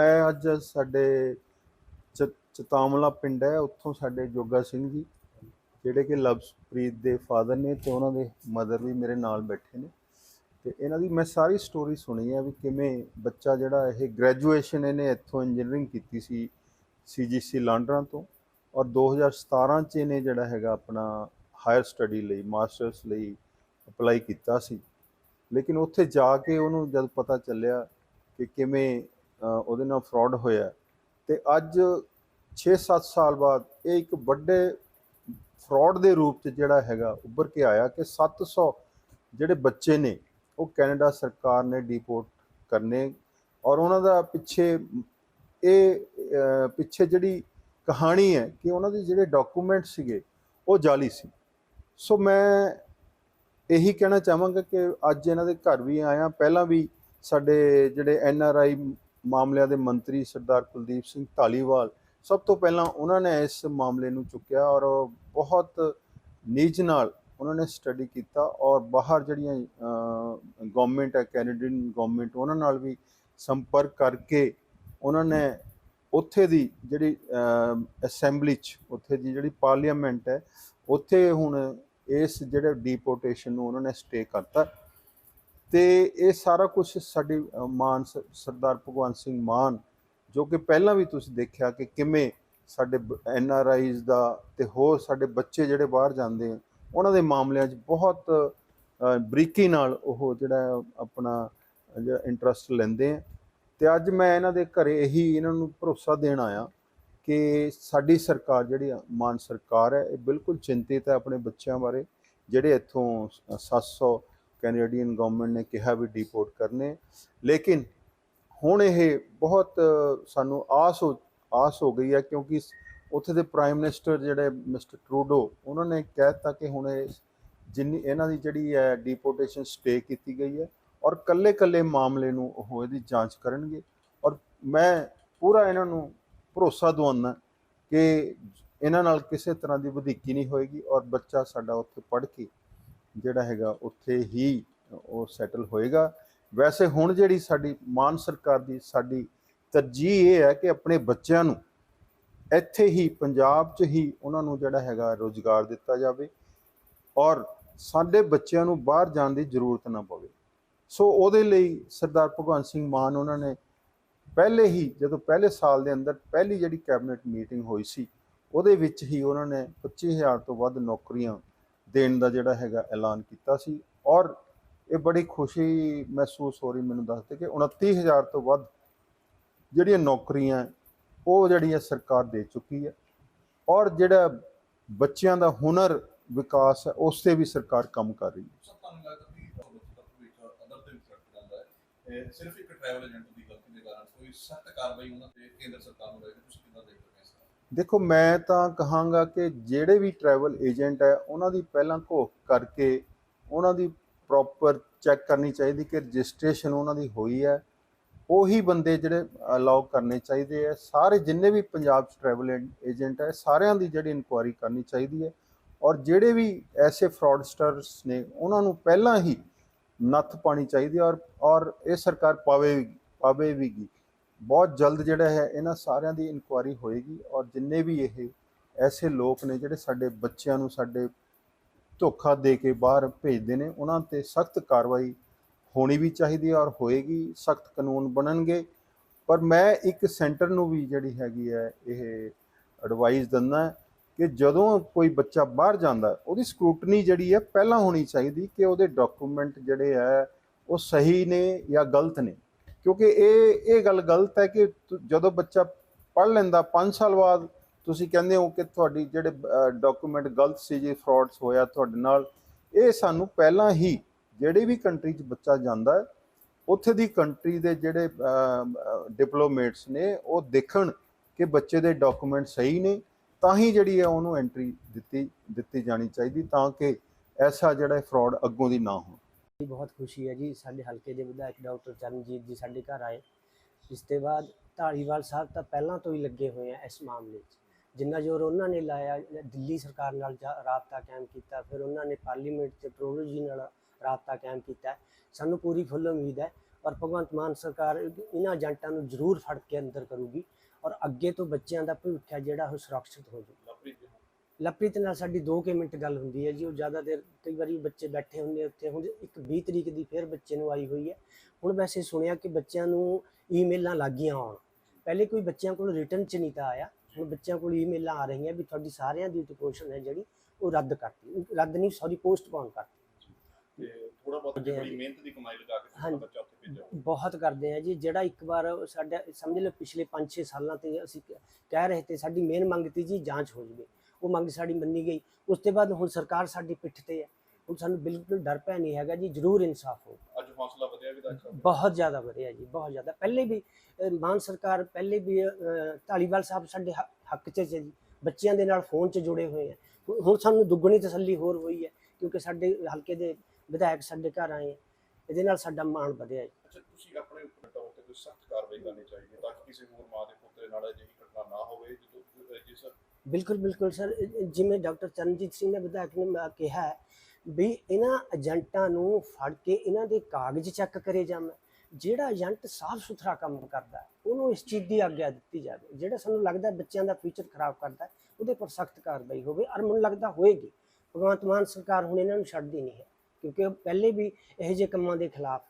ਮੈਂ ਅੱਜ ਸਾਡੇ ਚ- ਚਤਾਮਲਾ ਪਿੰਡ ਹੈ, ਉੱਥੋਂ ਸਾਡੇ ਜੋਗਾ ਸਿੰਘ ਜੀ, ਜਿਹੜੇ ਕਿ ਲਵਪ੍ਰੀਤ ਦੇ ਫਾਦਰ ਨੇ ਤੇ ਉਹਨਾਂ ਦੇ ਮਦਰ ਵੀ ਮੇਰੇ ਨਾਲ ਬੈਠੇ ਨੇ। ਤੇ ਇਹਨਾਂ ਦੀ ਮੈਂ ਸਾਰੀ ਸਟੋਰੀ ਸੁਣੀ ਹੈ ਵੀ ਕਿਵੇਂ ਬੱਚਾ ਜਿਹੜਾ ਇਹ ਗ੍ਰੈਜੂਏਸ਼ਨ ਇਹਨੇ ਇੱਥੋਂ ਇੰਜੀਨੀਅਰਿੰਗ ਕੀਤੀ ਸੀ ਸੀਜੀਸੀ ਲਾਂਡਰਾਂ ਤੋਂ ਔਰ 2017 ਚ ਇਹਨੇ ਜਿਹੜਾ ਹੈਗਾ ਆਪਣਾ ਹਾਇਰ ਸਟੱਡੀ ਲਈ ਮਾਸਟਰਸ ਲਈ ਅਪਲਾਈ ਕੀਤਾ ਸੀ। ਲੇਕਿਨ ਉੱਥੇ ਜਾ ਕੇ ਉਹਨੂੰ ਜਦ ਪਤਾ ਚੱਲਿਆ ਕਿ ਕਿਵੇਂ ਉਹਦੇ ਨਾਲ ਫਰਾਡ ਹੋਇਆ ਤੇ ਅੱਜ 6-7 ਸਾਲ ਬਾਅਦ ਇਹ ਇੱਕ ਵੱਡੇ ਫਰਾਡ ਦੇ ਰੂਪ ਚ ਜਿਹੜਾ ਹੈਗਾ ਉੱਭਰ ਕੇ ਆਇਆ ਕਿ 700 ਜਿਹੜੇ ਬੱਚੇ ਨੇ, ਉਹ ਕੈਨੇਡਾ ਸਰਕਾਰ ਨੇ ਡਿਪੋਰਟ ਕਰਨੇ ਔਰ ਉਹਨਾਂ ਦਾ ਪਿੱਛੇ ਇਹ ਪਿੱਛੇ ਜਿਹੜੀ ਕਹਾਣੀ ਹੈ ਕਿ ਉਹਨਾਂ ਦੇ ਜਿਹੜੇ ਡਾਕੂਮੈਂਟ ਸੀਗੇ, ਉਹ ਜਾਲੀ ਸੀ। ਸੋ ਮੈਂ ਇਹੀ ਕਹਿਣਾ ਚਾਹਾਂਗਾ ਕਿ ਅੱਜ ਇਹਨਾਂ ਦੇ ਘਰ ਵੀ ਆਇਆ। ਪਹਿਲਾਂ ਵੀ ਸਾਡੇ ਜਿਹੜੇ ਐਨ ਆਰ ਆਈ ਮਾਮਲਿਆਂ ਦੇ ਮੰਤਰੀ ਸਰਦਾਰ ਕੁਲਦੀਪ ਸਿੰਘ ਧਾਲੀਵਾਲ ਸਭ ਤੋਂ ਪਹਿਲਾਂ ਉਹਨਾਂ ਨੇ ਇਸ ਮਾਮਲੇ ਨੂੰ ਚੁੱਕਿਆ ਔਰ ਬਹੁਤ ਨੀਜ ਨਾਲ ਉਹਨਾਂ ਨੇ ਸਟੱਡੀ ਕੀਤਾ ਔਰ ਬਾਹਰ ਜਿਹੜੀਆਂ ਗਵਰਨਮੈਂਟ ਹੈ ਕੈਨੇਡੀਅਨ ਗਵਰਨਮੈਂਟ ਉਹਨਾਂ ਨਾਲ ਵੀ ਸੰਪਰਕ ਕਰਕੇ ਉਹਨਾਂ ਨੇ ਉੱਥੇ ਦੀ ਜਿਹੜੀ ਅਸੈਂਬਲੀ ਚ ਉੱਥੇ ਦੀ ਜਿਹੜੀ ਪਾਰਲੀਮੈਂਟ ਹੈ, ਉੱਥੇ ਹੁਣ ਇਸ ਜਿਹੜੇ ਡੀਪੋਰਟੇਸ਼ਨ ਨੂੰ ਉਹਨਾਂ ਨੇ ਸਟੇ ਕਰਤਾ। ਤੇ ਇਹ ਸਾਰਾ ਕੁਝ ਸਾਡੀ ਮਾਨ ਸਰਦਾਰ ਭਗਵੰਤ ਸਿੰਘ ਮਾਨ, ਜੋ ਕਿ ਪਹਿਲਾਂ ਵੀ ਤੁਸੀਂ ਦੇਖਿਆ ਕਿ ਕਿਵੇਂ ਸਾਡੇ ਐਨ ਆਰ ਆਈਜ਼ ਦਾ ਤੇ ਹੋਰ ਸਾਡੇ ਬੱਚੇ ਜਿਹੜੇ ਬਾਹਰ ਜਾਂਦੇ ਉਹਨਾਂ ਦੇ ਮਾਮਲਿਆਂ 'ਚ ਬਹੁਤ ਬਰੀਕੀ ਨਾਲ ਉਹ ਜਿਹੜਾ ਆਪਣਾ, ਜਿਹੜਾ ਇੰਟਰਸਟ ਲੈਂਦੇ ਆ। ਤੇ ਅੱਜ ਮੈਂ ਇਹਨਾਂ ਦੇ ਘਰੇ ਇਹੀ ਇਹਨਾਂ ਨੂੰ ਭਰੋਸਾ ਦੇਣ ਆਇਆ ਕਿ ਸਾਡੀ ਸਰਕਾਰ ਜਿਹੜੀ ਮਾਨ ਸਰਕਾਰ ਹੈ, ਇਹ ਬਿਲਕੁਲ ਚਿੰਤਿਤ ਹੈ ਆਪਣੇ ਬੱਚਿਆਂ ਬਾਰੇ, ਜਿਹੜੇ ਇੱਥੋਂ 700 ਕੈਨੇਡੀਅਨ ਗਵਰਨਮੈਂਟ ਨੇ ਕਿਹਾ ਵੀ ਡਿਪੋਰਟ ਕਰਨੇ। ਲੇਕਿਨ ਹੁਣ ਇਹ ਬਹੁਤ ਸਾਨੂੰ ਆਸ ਹੋ ਆਸ ਹੋ ਗਈ ਹੈ ਕਿਉਂਕਿ ਉੱਥੇ ਦੇ ਪ੍ਰਾਈਮ ਮਿਨਿਸਟਰ ਜਿਹੜੇ ਮਿਸਟਰ ਟਰੂਡੋ ਉਹਨਾਂ ਨੇ ਕਹਿ ਦਿੱਤਾ ਕਿ ਹੁਣ ਇਹ ਜਿੰਨੀ, ਇਹਨਾਂ ਦੀ ਜਿਹੜੀ ਹੈ ਡਿਪੋਰਟੇਸ਼ਨ ਸਟੇ ਕੀਤੀ ਗਈ ਹੈ ਔਰ ਕੱਲੇ-ਕੱਲੇ ਮਾਮਲੇ ਨੂੰ ਉਹ ਇਹਦੀ ਜਾਂਚ ਕਰਨਗੇ। ਔਰ ਮੈਂ ਪੂਰਾ ਇਹਨਾਂ ਨੂੰ ਭਰੋਸਾ ਦਵਾਉਣਾ ਕਿ ਇਹਨਾਂ ਨਾਲ ਕਿਸੇ ਤਰ੍ਹਾਂ ਦੀ ਵਧੀਕੀ ਨਹੀਂ ਹੋਏਗੀ ਔਰ ਬੱਚਾ ਸਾਡਾ ਉੱਥੇ ਪੜ੍ਹ ਕੇ ਜਿਹੜਾ ਹੈਗਾ ਉੱਥੇ ਹੀ ਉਹ ਸੈਟਲ ਹੋਏਗਾ। ਵੈਸੇ ਹੁਣ ਜਿਹੜੀ ਸਾਡੀ ਮਾਨ ਸਰਕਾਰ ਦੀ ਸਾਡੀ ਤਰਜੀਹ ਇਹ ਹੈ ਕਿ ਆਪਣੇ ਬੱਚਿਆਂ ਨੂੰ ਇੱਥੇ ਹੀ ਪੰਜਾਬ 'ਚ ਹੀ ਉਹਨਾਂ ਨੂੰ ਜਿਹੜਾ ਹੈਗਾ ਰੋਜ਼ਗਾਰ ਦਿੱਤਾ ਜਾਵੇ ਔਰ ਸਾਡੇ ਬੱਚਿਆਂ ਨੂੰ ਬਾਹਰ ਜਾਣ ਦੀ ਜ਼ਰੂਰਤ ਨਾ ਪਵੇ। ਸੋ ਉਹਦੇ ਲਈ ਸਰਦਾਰ ਭਗਵੰਤ ਸਿੰਘ ਮਾਨ ਉਹਨਾਂ ਨੇ ਪਹਿਲੇ ਹੀ, ਜਦੋਂ ਪਹਿਲੇ ਸਾਲ ਦੇ ਅੰਦਰ ਪਹਿਲੀ ਜਿਹੜੀ ਕੈਬਨਿਟ ਮੀਟਿੰਗ ਹੋਈ ਸੀ, ਉਹਦੇ ਵਿੱਚ ਹੀ ਉਹਨਾਂ ਨੇ 25000 ਤੋਂ ਵੱਧ ਨੌਕਰੀਆਂ ਦੇਣ ਦਾ ਜਿਹੜਾ ਹੈਗਾ ਐਲਾਨ ਕੀਤਾ ਸੀ ਔਰ ਇਹ ਬੜੀ ਖੁਸ਼ੀ ਮਹਿਸੂਸ ਹੋ ਰਹੀ ਮੈਨੂੰ ਦੱਸਦੇ ਕਿ 29000 ਤੋਂ ਵੱਧ ਜਿਹੜੀਆਂ ਨੌਕਰੀਆਂ ਉਹ ਜਿਹੜੀਆਂ ਸਰਕਾਰ ਦੇ ਚੁੱਕੀ ਹੈ ਔਰ ਜਿਹੜਾ ਬੱਚਿਆਂ ਦਾ ਹੁਨਰ ਵਿਕਾਸ ਹੈ, ਉਸ ਤੇ ਵੀ ਸਰਕਾਰ ਕੰਮ ਕਰ ਰਹੀ ਹੈ। ਸਿਰਫ ਇੱਕ ਟਰੈਵਲ ਏਜੰਟ ਦੀ ਗਲਤੀ ਦੇ ਕਾਰਨ ਕੋਈ ਸਖਤ ਕਾਰਵਾਈ ਉਹਨਾਂ ਤੇ ਕੇਂਦਰ ਸਰਕਾਰ ਨੂੰ ਰਹੇਗੀ ਤੁਸੀਂ ਕਿੱਦਾਂ ਦੇਖਦੇ ਹੋ ਦੇਖੋ, ਮੈਂ ਤਾਂ ਕਹਾਂਗਾ ਕਿ ਜਿਹੜੇ ਵੀ ਟਰੈਵਲ ਏਜੰਟ ਹੈ, ਉਹਨਾਂ ਦੀ ਪਹਿਲਾਂ ਘੋਖ ਕਰਕੇ ਉਹਨਾਂ ਦੀ ਪ੍ਰੋਪਰ ਚੈੱਕ ਕਰਨੀ ਚਾਹੀਦੀ ਕਿ ਰਜਿਸਟ੍ਰੇਸ਼ਨ ਉਹਨਾਂ ਦੀ ਹੋਈ ਹੈ। ਉਹੀ ਬੰਦੇ ਜਿਹੜੇ ਅਲਾਉ ਕਰਨੇ ਚਾਹੀਦੇ ਆ ਸਾਰੇ ਜਿੰਨੇ ਵੀ ਪੰਜਾਬ 'ਚ ਟਰੈਵਲ ਏਜੰਟ ਹੈ, ਸਾਰਿਆਂ ਦੀ ਜਿਹੜੀ ਇਨਕੁਆਇਰੀ ਕਰਨੀ ਚਾਹੀਦੀ ਹੈ। ਔਰ ਜਿਹੜੇ ਵੀ ਐਸੇ ਫਰਾਡਸਟਰਸ ਨੇ, ਉਹਨਾਂ ਨੂੰ ਪਹਿਲਾਂ ਹੀ ਨੱਥ ਪਾਣੀ ਚਾਹੀਦੀ ਹੈ ਔਰ ਔਰ ਇਹ ਸਰਕਾਰ ਪਾਵੇ ਪਾਵੇ ਵੀਗੀ ਬਹੁਤ ਜਲਦ ਜਿਹੜਾ ਹੈ ਇਹਨਾਂ ਸਾਰਿਆਂ ਦੀ ਇਨਕੁਆਇਰੀ ਹੋਏਗੀ ਔਰ ਜਿੰਨੇ ਵੀ ਇਹ ਐਸੇ ਲੋਕ ਨੇ ਜਿਹੜੇ ਸਾਡੇ ਬੱਚਿਆਂ ਨੂੰ ਸਾਡੇ ਧੋਖਾ ਦੇ ਕੇ ਬਾਹਰ ਭੇਜਦੇ ਨੇ, ਉਹਨਾਂ ਤੇ ਸਖਤ ਕਾਰਵਾਈ ਹੋਣੀ ਵੀ ਚਾਹੀਦੀ ਹੈ ਔਰ ਹੋਏਗੀ, ਸਖਤ ਕਾਨੂੰਨ ਬਣਨਗੇ। ਪਰ ਮੈਂ ਇੱਕ ਸੈਂਟਰ ਨੂੰ ਵੀ ਜਿਹੜੀ ਹੈਗੀ ਹੈ, ਇਹ ਐਡਵਾਈਸ ਦਿੰਦਾ ਕਿ ਜਦੋਂ ਕੋਈ ਬੱਚਾ ਬਾਹਰ ਜਾਂਦਾ ਉਹਦੀ ਸਕ੍ਰੂਟਨੀ ਜਿਹੜੀ ਹੈ ਪਹਿਲਾਂ ਹੋਣੀ ਚਾਹੀਦੀ ਕਿ ਉਹਦੇ ਡਾਕੂਮੈਂਟ ਜਿਹੜੇ ਹੈ, ਉਹ ਸਹੀ ਨੇ ਜਾਂ ਗਲਤ ਨੇ। ਕਿਉਂਕਿ ਇਹ ਇਹ ਗੱਲ ਗਲਤ ਹੈ ਕਿ ਤੁ- ਜਦੋਂ ਬੱਚਾ ਪੜ੍ਹ ਲੈਂਦਾ 5 ਸਾਲ ਬਾਅਦ ਤੁਸੀਂ ਕਹਿੰਦੇ ਹੋ ਕਿ ਤੁਹਾਡੀ ਜਿਹੜੇ ਡਾਕੂਮੈਂਟ ਗਲਤ ਸੀ ਜੀ ਫਰਾਡਸ ਹੋਇਆ ਤੁਹਾਡੇ ਨਾਲ, ਇਹ ਸਾਨੂੰ ਪਹਿਲਾਂ ਹੀ ਜਿਹੜੀ ਵੀ ਕੰਟਰੀ 'ਚ ਬੱਚਾ ਜਾਂਦਾ ਹੈ, ਉੱਥੇ ਦੀ ਕੰਟਰੀ ਦੇ ਜਿਹੜੇ ਡਿਪਲੋਮੇਟਸ ਨੇ, ਉਹ ਦੇਖਣ ਕਿ ਬੱਚੇ ਦੇ ਡਾਕੂਮੈਂਟ ਸਹੀ ਨੇ, ਤਾਂ ਹੀ ਜਿਹੜੀ ਹੈ ਉਹਨੂੰ ਐਂਟਰੀ ਦਿੱਤੀ ਦਿੱਤੀ ਜਾਣੀ ਚਾਹੀਦੀ, ਤਾਂ ਕਿ ਐਸਾ ਜਿਹੜਾ ਫਰਾਡ ਅੱਗੋਂ ਦੀ ਨਾ ਹੋ ਜੀ ਬਹੁਤ ਖੁਸ਼ੀ ਹੈ ਜੀ, ਸਾਡੇ ਹਲਕੇ ਦੇ ਵਿਧਾਇਕ ਡਾਕਟਰ ਚਰਨਜੀਤ ਜੀ ਸਾਡੇ ਘਰ ਆਏ। ਇਸ ਤੋਂ ਬਾਅਦ ਧਾਲੀਵਾਲ ਸਾਹਿਬ ਤਾਂ ਪਹਿਲਾਂ ਤੋਂ ਹੀ ਲੱਗੇ ਹੋਏ ਆ ਇਸ ਮਾਮਲੇ 'ਚ। ਜਿੰਨਾ ਜ਼ੋਰ ਉਹਨਾਂ ਨੇ ਲਾਇਆ, ਦਿੱਲੀ ਸਰਕਾਰ ਨਾਲ ਰਾਬਤਾ ਕਾਇਮ ਕੀਤਾ, ਫਿਰ ਉਹਨਾਂ ਨੇ ਪਾਰਲੀਮੈਂਟ 'ਚ ਟਰੋਲੋ ਜੀ ਨਾਲ ਰਾਬਤਾ ਕਾਇਮ ਕੀਤਾ। ਸਾਨੂੰ ਪੂਰੀ ਫੁੱਲ ਉਮੀਦ ਹੈ ਔਰ ਭਗਵੰਤ ਮਾਨ ਸਰਕਾਰ ਇਹਨਾਂ ਏਜੰਟਾਂ ਨੂੰ ਜ਼ਰੂਰ ਫੜ ਕੇ ਅੰਦਰ ਕਰੂਗੀ ਔਰ ਅੱਗੇ ਤੋਂ ਬੱਚਿਆਂ ਦਾ ਭਵਿੱਖ ਜਿਹੜਾ ਉਹ ਸੁਰੱਖਿਅਤ ਹੋ ਜਾਊ ਲਵਪ੍ਰੀਤ ਨਾਲ ਸਾਡੀ 2 ਕੁ ਮਿੰਟ ਗੱਲ ਹੁੰਦੀ ਹੈ ਜੀ ਉਹ ਜ਼ਿਆਦਾ ਦੇਰ ਕਈ ਵਾਰੀ ਬੱਚੇ ਬੈਠੇ ਹੁੰਦੇ ਉੱਥੇ ਹੁਣ ਇੱਕ 20 ਤਰੀਕ ਦੀ ਫਿਰ ਬੱਚੇ ਨੂੰ ਆਈ ਹੋਈ ਹੈ ਹੁਣ ਵੈਸੇ ਸੁਣਿਆ ਕਿ ਬੱਚਿਆਂ ਨੂੰ ਈਮੇਲਾਂ ਲੱਗੀਆਂ ਆਉਣ ਪਹਿਲੇ ਕੋਈ ਬੱਚਿਆਂ ਕੋਲ ਰਿਟਰਨ ਚ ਨਹੀਂ ਤਾਂ ਆਇਆ ਹੁਣ ਬੱਚਿਆਂ ਕੋਲ ਈਮੇਲਾਂ ਆ ਰਹੀਆਂ ਵੀ ਤੁਹਾਡੀ ਸਾਰਿਆਂ ਦੀ ਡਿਪੋਜ਼ਿਸ਼ਨ ਹੈ ਜਿਹੜੀ ਉਹ ਰੱਦ ਕਰਤੀ ਰੱਦ ਨਹੀਂ ਸੌਰੀ ਪੋਸਟਪੋਨ ਕਰਤੀ ਤੇ ਥੋੜਾ ਬਹੁਤ ਜੀ, ਬੜੀ ਜੀ। ਮਿਹਨਤ ਦੀ ਕਮਾਈ ਲਗਾ ਕੇ। ਬੱਚਾ ਉੱਥੇ ਭੇਜਿਆ। ਬਹੁਤ ਕਰਦੇ ਆ ਜੀ ਜਿਹੜਾ ਇੱਕ ਵਾਰ ਸਾਡਾ ਸਮਝ ਲਓ ਪਿਛਲੇ 5-6 ਸਾਲਾਂ ਤੇ ਅਸੀਂ ਕਹਿ ਰਹੇ ਤੇ ਸਾਡੀ ਮੇਨ ਮੰਗ ਤੀ ਜੀ ਜਾਂਚ ਹੋ ਜਵੇ ਉਹ ਮੰਗ ਸਾਡੀ ਮੰਨੀ ਗਈ। ਉਸ ਤੋਂ ਬਾਅਦ ਹੁਣ ਸਰਕਾਰ ਸਾਡੀ ਪਿੱਠ ਤੇ ਹੈ। ਹੁਣ ਸਾਨੂੰ ਬਿਲਕੁਲ ਡਰ ਭੈ ਨਹੀਂ ਹੈਗਾ ਜੀ ਜ਼ਰੂਰ ਇਨਸਾਫ ਹੋ ਅੱਜ ਹੌਸਲਾ ਵਧਿਆ ਵਿਧਾਇਕ ਸਾਹਿਬ। ਬਹੁਤ ਜ਼ਿਆਦਾ ਵਧਿਆ ਜੀ ਬਹੁਤ ਜ਼ਿਆਦਾ। ਪਹਿਲੇ ਵੀ ਮਾਨ ਸਰਕਾਰ ਪਹਿਲੇ ਵੀ ਢਾਲੀਵਾਲ ਸਾਹਿਬ ਸਾਡੇ ਹੱਕ 'ਚ ਜੀ। ਬੱਚਿਆਂ ਦੇ ਨਾਲ ਫੋਨ 'ਚ ਜੁੜੇ ਹੋਏ ਆ। ਹੁਣ- ਸਾਨੂੰ ਦੁੱਗਣੀ ਤਸੱਲੀ ਹੋਰ ਹੋਈ ਹੈ ਕਿਉਂਕਿ ਸਾਡੇ ਹਲਕੇ ਦੇ ਵਿਧਾਇਕ ਸਾਡੇ ਘਰ ਆਏ ਇਹਦੇ ਨਾਲ ਸਾਡਾ ਮਾਣ ਵਧਿਆ ਜੀ। ਅੱਛਾ ਤੁਸੀਂ ਆਪਣੇ ਬੇਟਾ ਉੱਤੇ ਕੋਈ ਸਖਤ ਕਾਰਵਾਈ ਕਰਨੀ ਚਾਹੀਦੀ ਹੈ ਤਾਂ ਕਿ ਕਿਸੇ ਹੋਰ ਮਾਂ ਦੇ ਪੁੱਤ ਦੇ ਨਾਲ ਅਜਿਹੀ ਘਟਨਾ ਨਾ ਹੋਵੇ ਜਦੋਂ ਜਿਸ ਬਿਲਕੁਲ ਬਿਲਕੁਲ ਸਰ। ਜਿਵੇਂ ਡਾਕਟਰ ਚਰਨਜੀਤ ਸਿੰਘ ਨੇ ਵਿਧਾਇਕ ਨੇ ਕਿਹਾ ਵੀ ਇਹਨਾਂ ਏਜੰਟਾਂ ਨੂੰ ਫੜ ਕੇ ਇਹਨਾਂ ਦੇ ਕਾਗਜ਼ ਚੈੱਕ ਕਰੇ ਜਾਣ। ਜਿਹੜਾ ਏਜੰਟ ਸਾਫ਼ ਸੁਥਰਾ ਕੰਮ ਕਰਦਾ, ਉਹਨੂੰ ਇਸ ਚੀਜ਼ ਦੀ ਆਗਿਆ ਦਿੱਤੀ ਜਾਵੇ। ਜਿਹੜਾ ਸਾਨੂੰ ਲੱਗਦਾ ਬੱਚਿਆਂ ਦਾ ਫਿਊਚਰ ਖਰਾਬ ਕਰਦਾ, ਉਹਦੇ ਪਰ ਸਖਤ ਕਾਰਵਾਈ ਹੋਵੇ ਔਰ ਮੈਨੂੰ ਲੱਗਦਾ ਹੋਏਗੀ। ਭਗਵੰਤ ਮਾਨ ਸਰਕਾਰ ਹੁਣ ਇਹਨਾਂ ਨੂੰ ਛੱਡਦੀ ਨਹੀਂ ਹੈ, ਕਿਉਂਕਿ ਉਹ ਪਹਿਲੇ ਵੀ ਇਹੋ ਜਿਹੇ ਕੰਮਾਂ ਦੇ ਖਿਲਾਫ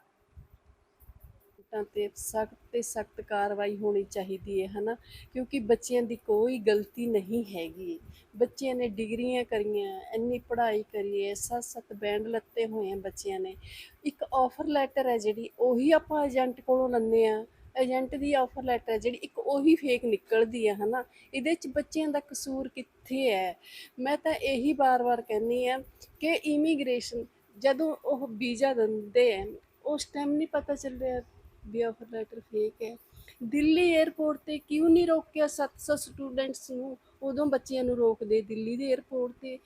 ਤਾਂ ਤੇ ਸਖਤ ਤੇ ਸਖਤ ਕਾਰਵਾਈ ਹੋਣੀ ਚਾਹੀਦੀ ਹੈ, ਹਨਾ? ਕਿਉਂਕਿ ਬੱਚਿਆਂ ਦੀ ਕੋਈ ਗਲਤੀ ਨਹੀਂ ਹੈਗੀ। ਬੱਚਿਆਂ ਨੇ ਡਿਗਰੀਆਂ ਕਰੀਆਂ, ਇੰਨੀ ਪੜ੍ਹਾਈ ਕਰੀ ਹੈ ਸੱਤ ਸੱਤ ਬੈਂਡ ਲੱਤੇ ਹੋਏ ਆ ਬੱਚਿਆਂ ਨੇ। ਇੱਕ ਆਫਰ ਲੈਟਰ ਹੈ ਜਿਹੜੀ, ਉਹੀ ਆਪਾਂ ਏਜੰਟ ਕੋਲੋਂ ਲੈਂਦੇ ਆ। ਏਜੰਟ ਦੀ ਆਫਰ ਲੈਟਰ ਹੈ ਜਿਹੜੀ, ਇੱਕ ਉਹੀ ਫੇਕ ਨਿਕਲਦੀ ਹੈ ਹਨਾ? ਇਹਦੇ ਚ ਬੱਚਿਆਂ ਦਾ ਕਸੂਰ ਕਿੱਥੇ ਹੈ? ਮੈਂ ਤਾਂ ਇਹੀ ਬਾਰ-ਬਾਰ ਕਹਿੰਨੀ ਆ ਕਿ ਇਮੀਗ੍ਰੇਸ਼ਨ ਜਦੋਂ ਉਹ ਵੀਜ਼ਾ ਦਿੰਦੇ ਆ, ਉਸ ਟਾਈਮ ਨਹੀਂ ਪਤਾ ਚੱਲ ਰਿਹਾ ਵੀ ਆਫਰ ਲੈਟਰ ਫੇਕ ਹੈ। ਦਿੱਲੀ 에ਅਰਪੋਰਟ ਤੇ ਕਿਉਂ ਨਹੀਂ ਰੋਕਿਆ 700 ਸਟੂਡੈਂਟਸ ਨੂੰ? ਉਦੋਂ ਬੱਚਿਆਂ ਨੂੰ ਰੋਕਦੇ ਦਿੱਲੀ ਦੇ 에ਅਰਪੋਰਟ ਤੇ।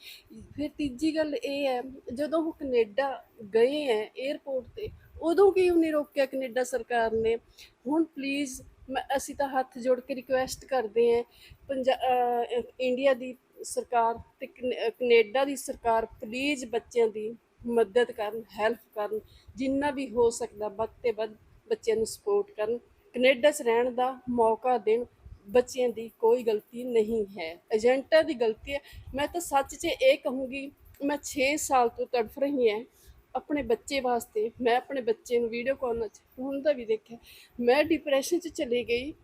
ਫਿਰ ਤੀਜੀ ਗੱਲ ਇਹ ਹੈ, ਜਦੋਂ ਉਹ ਕੈਨੇਡਾ ਗਏ ਹੈ 에ਅਰਪੋਰਟ ਤੇ, ਉਦੋਂ ਕਿਉਂ ਨਹੀਂ ਰੋਕਿਆ ਕੈਨੇਡਾ ਸਰਕਾਰ ਨੇ? ਹੁਣ ਪਲੀਜ਼ ਅਸੀਂ ਤਾਂ ਹੱਥ ਜੋੜ ਕੇ ਰਿਕੁਐਸਟ ਕਰਦੇ ਹਾਂ, ਪੰਜਾ ਇੰਡੀਆ ਦੀ ਸਰਕਾਰ ਤੇ ਕੈਨੇਡਾ ਦੀ ਸਰਕਾਰ ਪਲੀਜ਼ ਬੱਚਿਆਂ ਦੀ ਮਦਦ ਕਰਨ ਹੈਲਪ ਕਰਨ, ਜਿੰਨਾ ਵੀ ਹੋ ਸਕਦਾ ਵੱਧ ਤੇ ਵੱਧ ਬੱਚਿਆਂ ਨੂੰ ਸਪੋਰਟ ਕਰਨ, ਕੈਨੇਡਾ 'ਚ ਰਹਿਣ ਦਾ ਮੌਕਾ ਦੇਣ ਬੱਚਿਆਂ ਦੀ ਕੋਈ ਗਲਤੀ ਨਹੀਂ ਹੈ। ਏਜੰਟਾਂ ਦੀ ਗਲਤੀ ਹੈ। ਮੈਂ ਤਾਂ ਸੱਚ 'ਚ ਇਹ ਕਹੂੰਗੀ, ਮੈਂ 6 ਸਾਲ ਤੋਂ ਤੜਫ ਰਹੀ ਹਾਂ ਆਪਣੇ ਬੱਚੇ ਵਾਸਤੇ। ਮੈਂ ਆਪਣੇ ਬੱਚੇ ਨੂੰ ਵੀਡੀਓ ਕਾਲ 'ਚ ਹੁਣ ਦਾ ਵੀ ਦੇਖਿਆ। ਮੈਂ ਡਿਪਰੈਸ਼ਨ 'ਚ ਚਲੀ ਗਈ।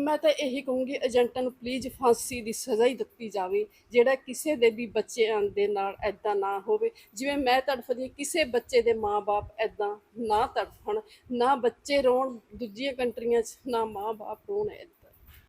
ਮੈਂ ਤਾਂ ਇਹੀ ਕਹੂੰਗੀ ਏਜੰਟਾਂ ਨੂੰ ਪਲੀਜ਼ ਫਾਂਸੀ ਦੀ ਸਜ਼ਾ ਹੀ ਦਿੱਤੀ ਜਾਵੇ ਜਿਹੜਾ ਕਿਸੇ ਦੇ ਵੀ ਬੱਚਿਆਂ ਦੇ ਨਾਲ ਐਦਾਂ ਨਾ ਹੋਵੇ। ਜਿਵੇਂ ਮੈਂ ਤੜਫਦੀ ਹਾਂ, ਕਿਸੇ ਬੱਚੇ ਦੇ ਮਾਪੇ ਐਦਾਂ ਨਾ ਤੜਫਣ ਨਾ ਬੱਚੇ ਰੋਣ ਦੂਜੀਆਂ ਕੰਟਰੀਆਂ 'ਚ ਨਾ ਮਾਪੇ ਰੋਣ ਐਦਾਂ